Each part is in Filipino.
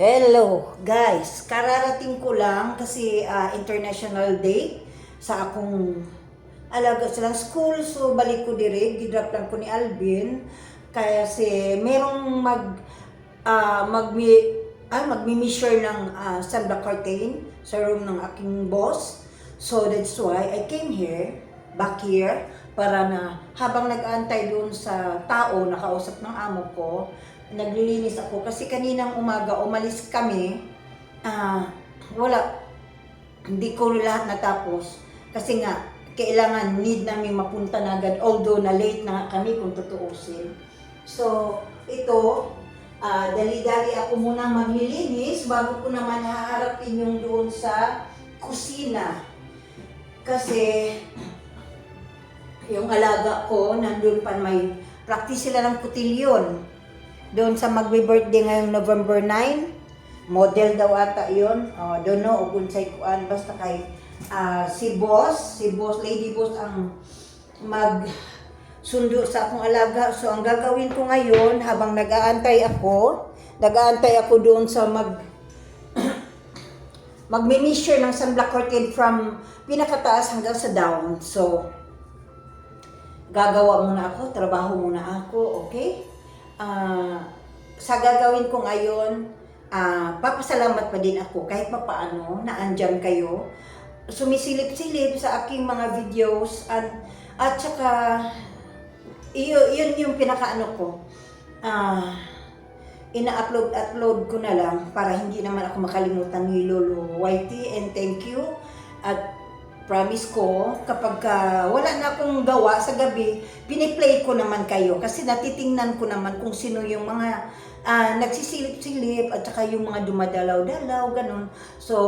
Hello guys, kararating ko lang kasi ah, International Day sa akong alaga silang school. So balik ko dire gidrop lang ko ni Alvin. Kaya si merong mag ah, mag ah, magmi-measure ng uh, sandblock curtain sa room ng aking boss. So that's why I came here, back here, para na habang nag-aantay doon sa tao na kausap ng amo ko, naglilinis ako kasi kaninang umaga umalis kami, ah, wala, hindi ko lahat natapos kasi nga kailangan need namin mapunta na agad although na late na kami kung tutuusin. So, ito, ah, dali-dali ako muna maglilinis bago ko naman haharapin yung doon sa kusina. Kasi yung alaga ko, nandun pa may practice sila ng kutilyon. Doon sa magbe-birthday ngayong November 9, model daw ata yun. Oh, don't know, kung say kuan, basta kay ah, si boss, si boss, lady boss ang mag sundo sa akong alaga. So, ang gagawin ko ngayon, habang nag-aantay ako, nag-aantay ako doon sa mag magme-measure ng sunblock curtain from pinakataas hanggang sa down. So, gagawa muna ako, trabaho muna ako, okay? Ah, sa gagawin ko ngayon, ah, papasalamat pa din ako kahit pa paano na andyan kayo. Sumisilip-silip sa aking mga videos at, at saka iyo, yun yung pinakaano ko. Ah, ina-upload upload ko na lang para hindi naman ako makalimutan ni Lolo Whitey and thank you at promise ko kapag ka wala na akong gawa sa gabi piniplay ko naman kayo kasi natitingnan ko naman kung sino yung mga ah, nagsisilip-silip at saka yung mga dumadalaw-dalaw ganun so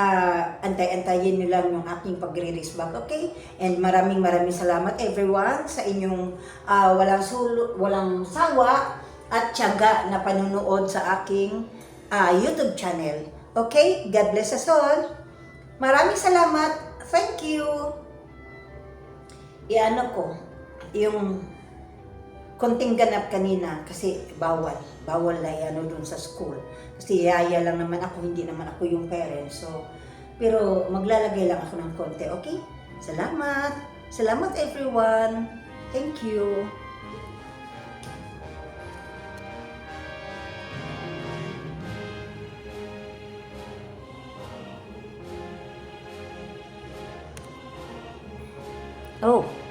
ah antay-antayin nyo lang yung aking pagre-race back, okay? And maraming maraming salamat everyone sa inyong ah, walang sulo, walang sawa at tiyaga na panunood sa aking ah, YouTube channel. Okay? God bless us all. Maraming salamat. Thank you. Iano ko, yung konting ganap kanina kasi bawal. Bawal na ano dun sa school. Kasi yaya lang naman ako, hindi naman ako yung parent. So, pero maglalagay lang ako ng konti, okay? Salamat. Salamat everyone. Thank you. Oh,